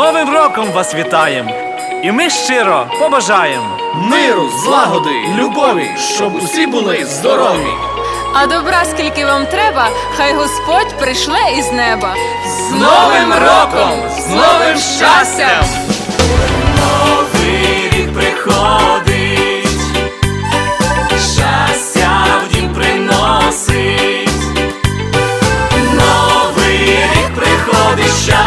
Новим роком вас вітаєм! І ми щиро побажаємо миру, злагоди, любові, щоб усі були здорові. А добра, скільки вам треба, хай Господь прийшле із неба. З Новим роком, з новим щастям! Новий рік приходить, щастя в дім приносить, новий рік приходить. щастя